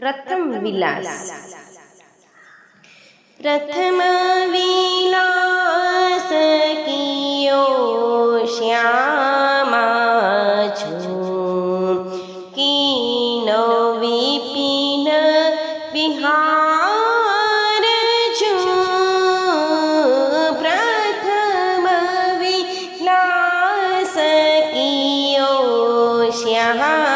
પ્રથમ વિલાસ પ્રથમ વિલાસ કિયો શ્યામા છું કીનો વિપિન વિહાર છું પ્રથમ વિલાસ કિયો શ્યામા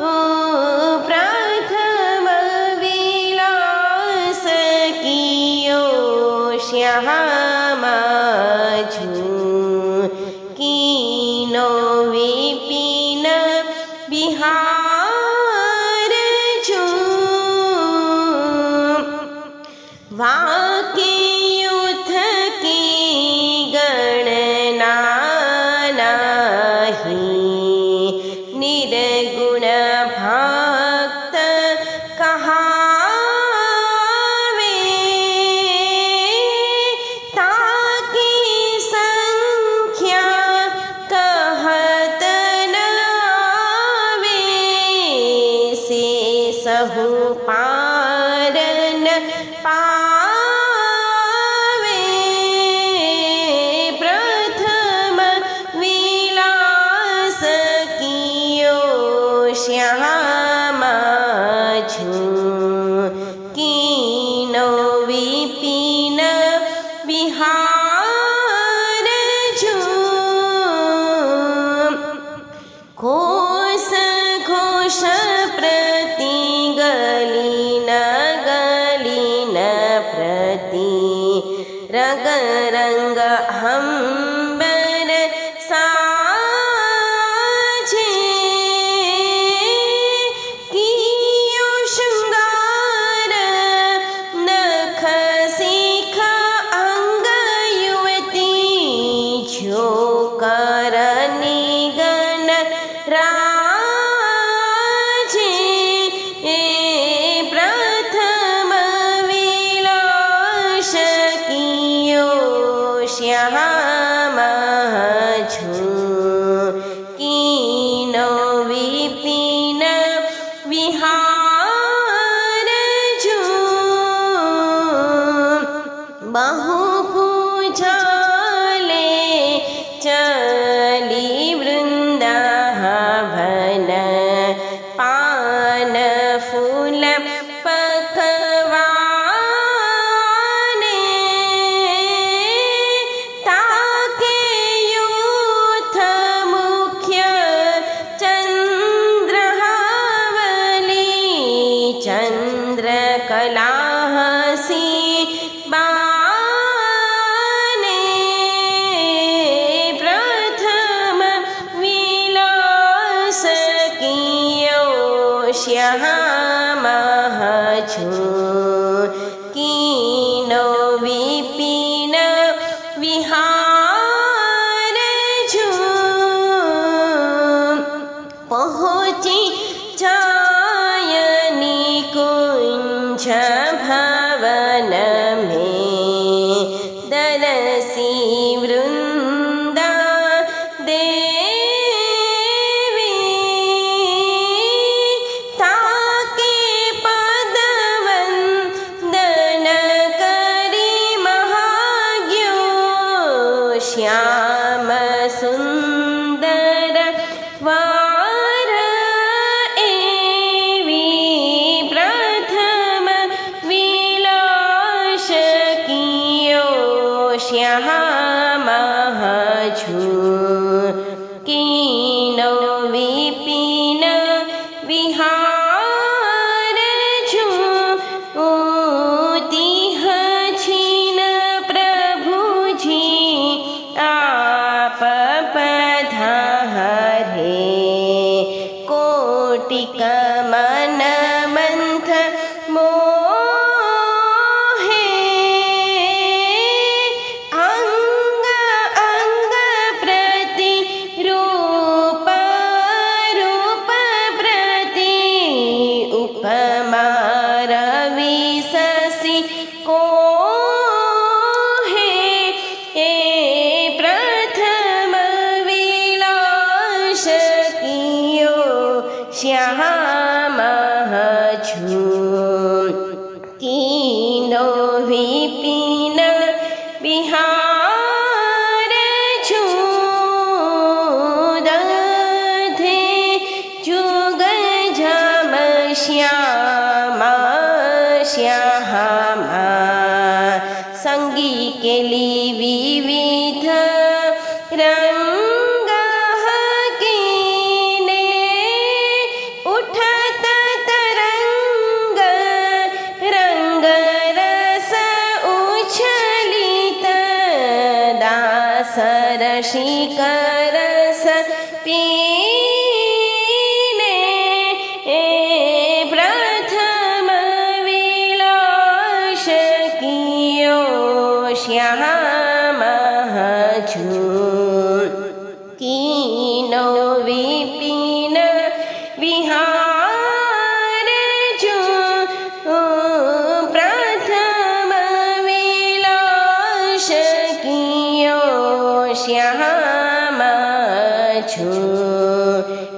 ओ प्रथम व्यो श्याहमजु താ ચાલે ચાલી વૃંદાવન પાન ફૂલ પકવાને તાકે યુથ મુખ્ય ચંદ્રહાવલી ચંદ્રકલા હસી બા 求 ছু 中 શિકાર પીને એ પ્રથમ વિલો શિયો શ્યામ છું. કીનો શ્યામાં છું.